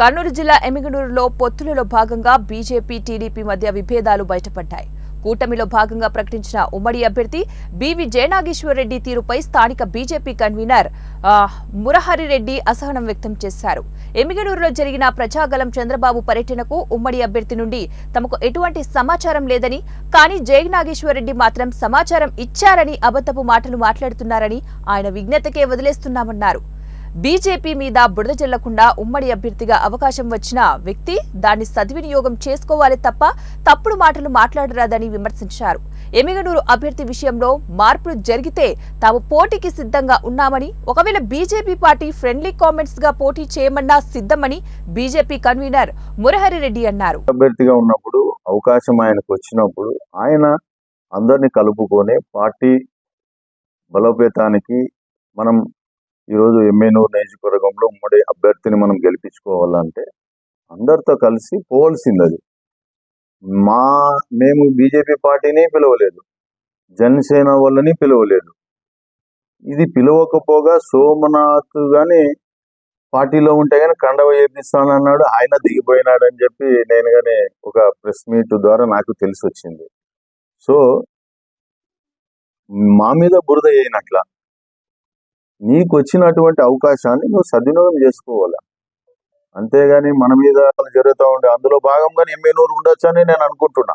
కర్నూలు జిల్లా ఎమిగనూరులో పొత్తులలో భాగంగా BJP TDP మధ్య విభేదాలు బయటపడ్డాయి. కూటమిలో భాగంగా ప్రకటించిన ఉమ్మడి అభ్యర్థి బీవీ జయనాగేశ్వరరెడ్డి తీరుపై స్థానిక బీజేపీ కన్వీనర్ మురహరిరెడ్డి అసహనం వ్యక్తం చేశారు. ఎమిగనూరులో జరిగిన ప్రజాగలం చంద్రబాబు పర్యటనకు ఉమ్మడి అభ్యర్థి నుండి తమకు ఎటువంటి సమాచారం లేదని కానీ జయనాగేశ్వరరెడ్డి మాత్రం సమాచారం ఇచ్చారని అబద్ధపు మాటలు మాట్లాడుతున్నారని ఆయన విజ్ఞతకే వదిలేస్తున్నామన్నారు. బీజేపీ మీద బురద జల్లకుండా ఉమ్మడి అభ్యర్థిగా అవకాశం వచ్చిన వ్యక్తి దాన్ని సద్వినియోగం చేసుకోవాలి తప్ప తప్పుడు మాటలు మాట్లాడరాదని విమర్శించారు. ఎమిగనూరు అభ్యర్థి విషయంలో మార్పులు జరిగితే తాము పోటీకి సిద్ధంగా ఉన్నామని ఒకవేళ బీజేపీ పార్టీ ఫ్రెండ్లీ కామెంట్స్గా పోటీ చేయమన్నా సిద్ధమని బీజేపీ కన్వీనర్ మురహరి రెడ్డి అన్నారు. అభ్యర్థిగా ఉన్నప్పుడు అవకాశం ఆయనకు వచ్చినప్పుడు ఆయన అందరినీ కలుపుకొని పార్టీ బలోపేతానికి మనం ఈరోజు ఎమ్మెనూరు నియోజకవర్గంలో ఉమ్మడి అభ్యర్థిని మనం గెలిపించుకోవాలంటే అందరితో కలిసి పోవాల్సింది అది మా మేము బీజేపీ పార్టీని పిలవలేదు. జనసేన వాళ్ళని పిలవలేదు. ఇది పిలవకపోగా సోమనాథ్ గాని పార్టీలో ఉంటే కానీ కండవ చేపిస్తానన్నాడు ఆయన దిగిపోయినాడు అని చెప్పి నేను కానీ ఒక ప్రెస్ మీట్ ద్వారా నాకు తెలిసి వచ్చింది సో మా మీద బురద అయినట్ల నీకు వచ్చినటువంటి అవకాశాన్ని నువ్వు సద్వినియోగం చేసుకోవాలి? అంతేగాని మన మీద జరుగుతూ ఉంటే అందులో భాగంగానే ఎమ్మెనూరు ఉండొచ్చు అని నేను అనుకుంటున్నా.